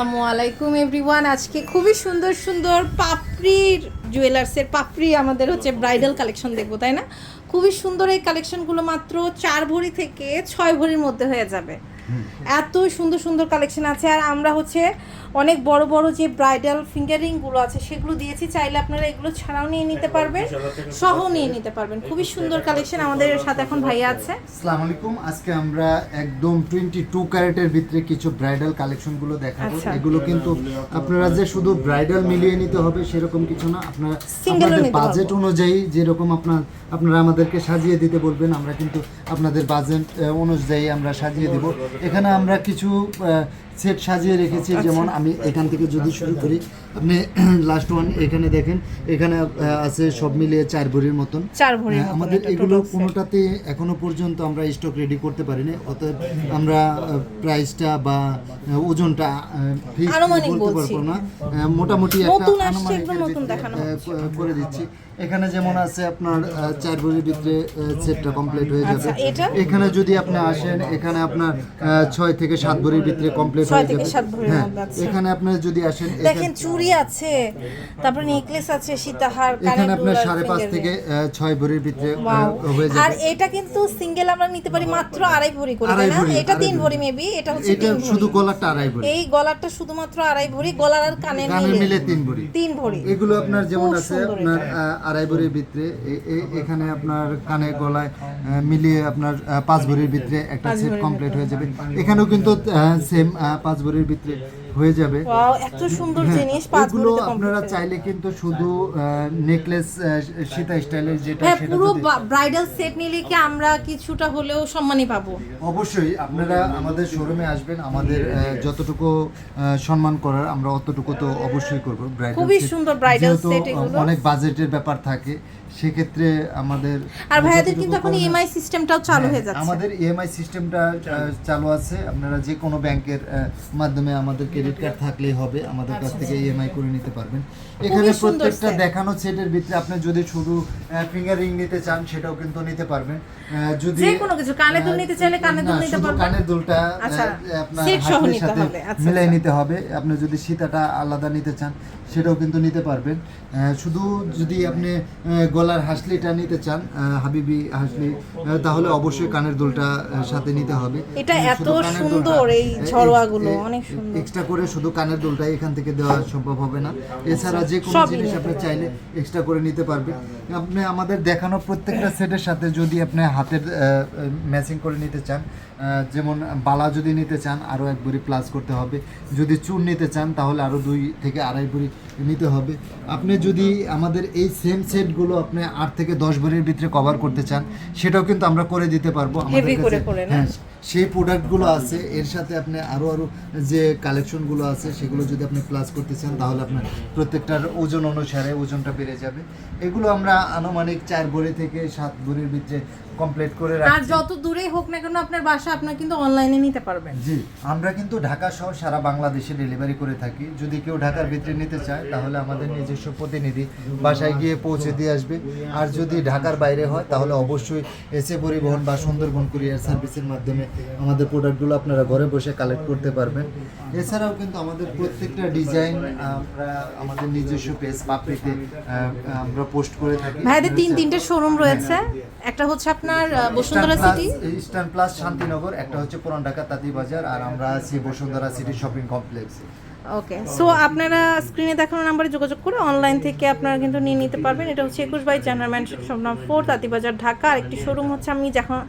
আসসালামু আলাইকুম এভরিওয়ান আজকে খুবই সুন্দর সুন্দর পাপড়ির জুয়েলার্সের পাপড়ি আমাদের হচ্ছে ব্রাইডাল কালেকশন দেখব তাই না? খুবই সুন্দর এই কালেকশনগুলো মাত্র চার ভরি থেকে ছয় ভরির মধ্যে হয়ে যাবে। এত সুন্দর সুন্দর কালেকশন আছে। আর আমরা হচ্ছে অনেক বড় বড় যে ব্রাইডাল ফিঙ্গারিংগুলো আছে সেগুলো দিয়েছি। চাইলে আপনারা এগুলো ছাড়াও নিয়ে নিতে পারবেন সহ নিয়ে নিতে পারবেন। খুবই সুন্দর কালেকশন আমাদের সাথে এখন ভাইয়া আছে। আসসালামু আলাইকুম। আজকে আমরা একদম টোয়েন্টি টু ক্যারেটের ভিতরে কিছু ব্রাইডাল কালেকশনগুলো দেখাবো। আচ্ছা। এগুলো কিন্তু আপনারা যে শুধু ব্রাইডাল মিলিয়ে নিতে হবে সেরকম কিছু না। আপনারা আপনাদের। বাজেট অনুযায়ী যেরকম আপনার আপনারা আমাদেরকে সাজিয়ে দিতে বলবেন আমরা কিন্তু আপনাদের বাজেট অনুযায়ী আমরা সাজিয়ে দেব। এখানে আমরা কিছু সেট সাজিয়ে রেখেছি আচ্ছা। যেমন আমি এখান থেকে যদি শুরু করি আপনি লাস্ট ওয়ান এখানে দেখেন এখানে আছে সব মিলিয়ে চার ভরির মতন। চার ভরির হ্যাঁ, আমাদের এগুলো কোনোটাতে এখনও পর্যন্ত আমরা স্টক রেডি করতে পারিনি অতএব আমরা প্রাইসটা বা ওজনটা ফিক্স আনুমানিক বলতে পারব না। মোটামুটি একটা নতুন আসছে, আনুমানিকের নতুন দেখানো আহ, হচ্ছে। ক- করে দিচ্ছি। এখানে যেমন আছে আপনার চার ভরির ভিতরে সেটটা কমপ্লিট হয়ে যাবে। আচ্ছা, এখানে যদি আপনি আসেন এখানে আপনার ছয় থেকে সাত ভরির ভিতরে কমপ্লিট ছয় থেকে সাত ভরির হ্যাঁ মধ্যে। এখানে আপনি যদি আসেন দেখেন চুড়ি আছে তারপরে নেকলেস আছে সীতাহার এখানে আপনার সাড়ে পাঁচ থেকে। ছয় ভরির ভিতরে. হয়ে আর এটা কিন্তু সিঙ্গেল আমরা নিতে পারি মাত্র আড়াই ভরি করে তাই না? এটা তিন ভরি। মেবি এটা হচ্ছে এটা শুধু গলাটা আড়াই ভরি। এই গলারটা শুধুমাত্র আড়াই ভরি গলার আর কানের মিলে। মিলে তিন ভরি। তিন ভরি। এগুলো আপনার যেমন আছে আপনার আড়াই ভরির ভিতরে এখানে আপনার কানে গলায় মিলিয়ে আপনার পাঁচ ভরির ভিতরে একটা সেট কমপ্লিট হয়ে যাবে। এখানেও কিন্তু সেম পাঁচ ভরির ভিতরে হয়ে যাবে। এত সুন্দর হ্যাঁ, জিনিস এগুলো আপনারা চাইলে কিন্তু শুধু নেকলেস সীতা স্টাইলের যেটা হ্যাঁ সেটা পুরো ব্রাইডাল সেট নিলে কি আমরা কিছুটা হলেও সম্মানই পাবো? অবশ্যই আপনারা আমাদের শোরুমে আসবেন আমাদের যতটুকু সম্মান করার আমরা অতটুকু তো অবশ্যই করব। ব্রাইডাল খুবই সুন্দর bridal set এগুলো। অনেক বাজেটের ব্যাপার থাকে সেক্ষেত্রে আমাদের আর ভাইয়াদের কিন্তু এখন ইএমআই সিস্টেমটাও চালু হয়ে হ্যাঁ, যাচ্ছে। আমাদের ইএমআই সিস্টেমটা চালু আছে। আপনারা যে কোনো ব্যাংকের মাধ্যমে আমাদের ক্রেডিট কার্ড থাকলেই হবে আমাদের কাছ থেকে ইএমআই করে নিতে পারবেন। এখানে আচ্ছা, প্রত্যেকটা দেখানো সেটের ভিতরে আপনি যদি শুধু ফিঙ্গার রিং নিতে চান সেটাও কিন্তু নিতে পারবেন। যদি যে কোনো কিছু, কানের দুল নিতে চাইলে কানের দুল নিতে শুধু পারবেন। কানের দুলটা আচ্ছা, আপনার হাতের সাথে আচ্ছা, মিলাই আচ্ছা। নিতে হবে। আপনি যদি সীতাটা আলাদা নিতে চান সেটাও কিন্তু নিতে পারবেন। শুধু যদি আপনি গলার হাসলিটা নিতে চান হাবিবি হাসলি তাহলে অবশ্যই কানের দুলটা সাথে নিতে হবে। এটা এত সুন্দর, এই ঝরোয়াগুলো, অনেক সুন্দর। এক্সট্রা করে শুধু কানের দুলটা এখান থেকে দেওয়া সম্ভব হবে না। এছাড়া যে কোনো জিনিস আপনি চাইলে এক্সট্রা করে নিতে পারবেন। আপনি আমাদের দেখানো প্রত্যেকটা সেটের সাথে যদি আপনি হাতের ম্যাচিং করে নিতে চান যেমন বালা যদি নিতে চান আরও এক বুড়ি প্লাস করতে হবে। যদি চুন নিতে চান তাহলে আরও দুই থেকে আড়াই বুড়ি নিতে হবে। আপনি যদি আমাদের এই সেম সেটগুলো আপনি আট থেকে দশ ভরির ভিতরে কভার করতে চান সেটাও কিন্তু আমরা করে দিতে পারব। আমাদের করে কাছে- হ্যাঁ, সেই প্রোডাক্টগুলো আছে, এর সাথে আপনি আরও আরও যে কালেকশনগুলো আছে, সেগুলো যদি আপনি প্লাস করতে চান, তাহলে আপনার প্রত্যেকটার ওজন অনুসারে ওজনটা বেড়ে যাবে। এগুলো আমরা আনুমানিক চার ভরি থেকে সাত ভরির ভিতরে কমপ্লিট করে আর যত দূরেই হোক না কেন আপনার বাসা আপনার কিন্তু অনলাইনে নিতে পারবেন। জি আমরা কিন্তু ঢাকা সহ সারা বাংলাদেশে ডেলিভারি করে থাকি। যদি কেউ ঢাকার ভিতরে নিতে চায় তাহলে আমাদের নিজস্ব প্রতিনিধি বাসায় গিয়ে পৌঁছে দিয়ে আসবে। আর যদি ঢাকার বাইরে হয় তাহলে অবশ্যই এসে পরিবহন বা সুন্দরবন কুরিয়ার সার্ভিসের মাধ্যমে আমাদের প্রোডাক্টগুলো আপনারা ঘরে বসে কালেক্ট করতে পারবেন। এছাড়াও কিন্তু আমাদের প্রত্যেকটা ডিজাইন আমরা আমাদের নিজস্ব পেজ পাপড়িতে আমরা পোস্ট করে থাকি। ভাইয়াদের তিন তিনটে শোরুম রয়েছে। একটা হচ্ছে আপনার আহ, Bashundhara city eastern plus Shantinagar একটা হচ্ছে পুরান ঢাকা তাঁতি বাজার আর আমরা আছি বসুন্ধরা সিটি শপিং কমপ্লেক্সে ওকে সো আপনারা স্ক্রিনে দেখানো নাম্বারে যোগাযোগ করে অনলাইন থেকে আপনারা কিন্তু নিয়ে নিতে পারবেন। এটা হচ্ছে একুশ বাই জানার ম্যানশন স্বপ্ন ফোর তাঁতিবাজার ঢাকা। আর একটি শোরুম হচ্ছে আমি যখন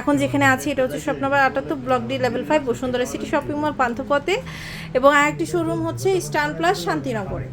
এখন যেখানে আছি এটা হচ্ছে স্বপ্নবার আটাত্তর block D level five Bashundhara city shopping mall পান্থপথে। এবং আরেকটি শোরুম হচ্ছে স্টান প্লাস শান্তিনগরে।